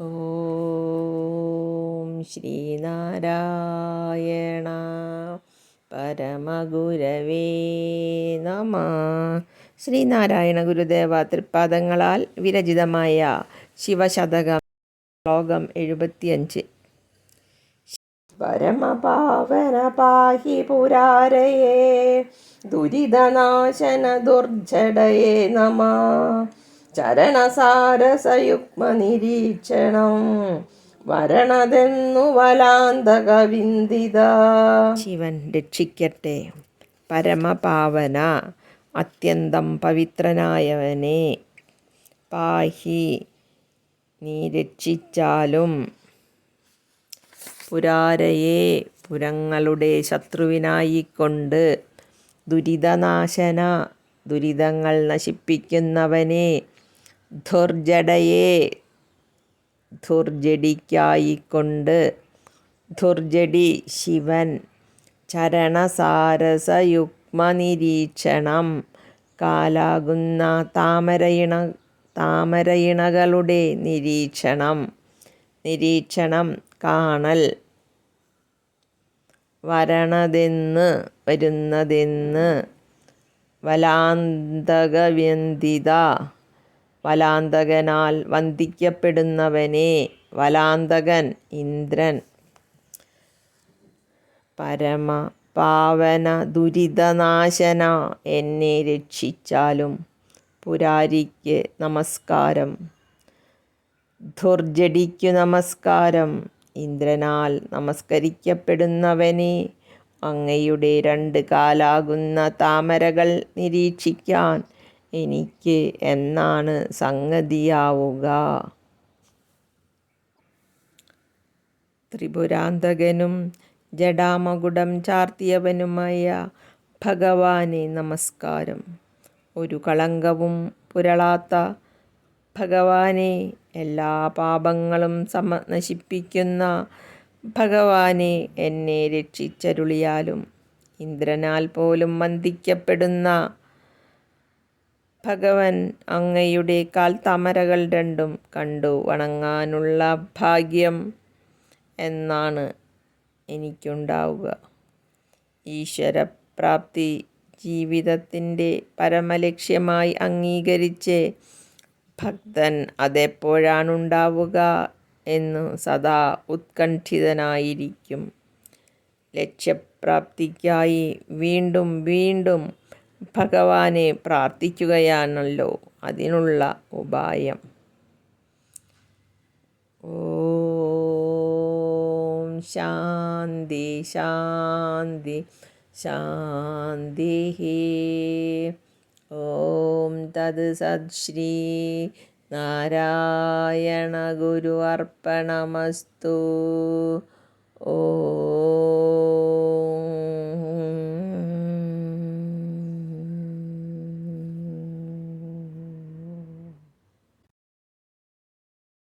ഓം ശ്രീനാരായണ പരമഗുരവേ നമ. ശ്രീനാരായണ ഗുരുദേവ തൃപ്പാദങ്ങളാൽ വിരചിതമായ ശിവശതകം ശ്ലോകം എഴുപത്തിയഞ്ച്. പരമപാവന പാഹി പുരാരയേ ദുരിതനാശന ദുർജടയേ നമ. ചരണസാരസയുഗ്മ നിരീക്ഷണം വരണതെന്നു വലാന്തകവിന്ദിത. ശിവൻ രക്ഷിക്കട്ടെ പരമപാവന അത്യന്തം പവിത്രനായവനെ. പാഹി നീ രക്ഷിച്ചാലും പുരാരയെ പുരങ്ങളുടെ ശത്രുവിനായിക്കൊണ്ട് ദുരിതനാശന ദുരിതങ്ങൾ നശിപ്പിക്കുന്നവനെ ധുർജടയെ. ധുർജടിക്കായിക്കൊണ്ട് ധുർജടി ശിവൻ ചരണസാരസയുഗ്മനിരീക്ഷണം കാലാകുന്ന താമരയിണ താമരയിണകളുടെ നിരീക്ഷണം നിരീക്ഷണം കാണൽ വരണതെന്ന് വരുന്നതെന്ന് വലാന്തകവ്യന്തിത വലാന്തകനാൽ വന്ദിക്കപ്പെടുന്നവനെ വലാന്തകൻ ഇന്ദ്രൻ. പരമ പാവന ദുരിതനാശന എന്നെ രക്ഷിച്ചാലും പുരാരിക്ക് നമസ്കാരം. ധുർജടിക്കു നമസ്കാരം. ഇന്ദ്രനാൽ നമസ്കരിക്കപ്പെടുന്നവനെ അങ്ങയുടെ രണ്ട് കാലാകുന്ന താമരകൾ നിരീക്ഷിക്കാൻ എനിക്ക് എന്നാണ് സംഗതിയാവുക? ത്രിപുരാന്തകനും ജടാമകുടം ചാർത്തിയവനുമായ ഭഗവാനെ നമസ്കാരം. ഒരു കളങ്കവും പുരളാത്ത ഭഗവാനെ എല്ലാ പാപങ്ങളും സമ നശിപ്പിക്കുന്ന ഭഗവാനെ എന്നെ രക്ഷിച്ചരുളിയാലും ഇന്ദ്രനാൽ പോലും വന്ദിക്കപ്പെടുന്ന ഭഗവൻ അങ്ങയുടെ കാൽ തമരകൾ രണ്ടും കണ്ടു. വണങ്ങാനുള്ള ഭാഗ്യം എന്നാണ് എനിക്കുണ്ടാവുക. ഈശ്വരപ്രാപ്തി ജീവിതത്തിന്റെ പരമലക്ഷ്യമായി അംഗീകരിച്ച് ഭക്തൻ അതെപ്പോഴാണുണ്ടാവുക എന്ന് സദാ ഉത്കണ്ഠിതനായിരിക്കും. ലക്ഷ്യപ്രാപ്തിക്കായി വീണ്ടും വീണ്ടും ഭഗവാനെ പ്രാർത്ഥിക്കുകയാണല്ലോ അതിനുള്ള ഉപായം. ഓം ശാന്തി ശാന്തി ശാന്തി ഓം തത് സത് നാരായണ ഗുരു അർപ്പണമസ്തു. ഓം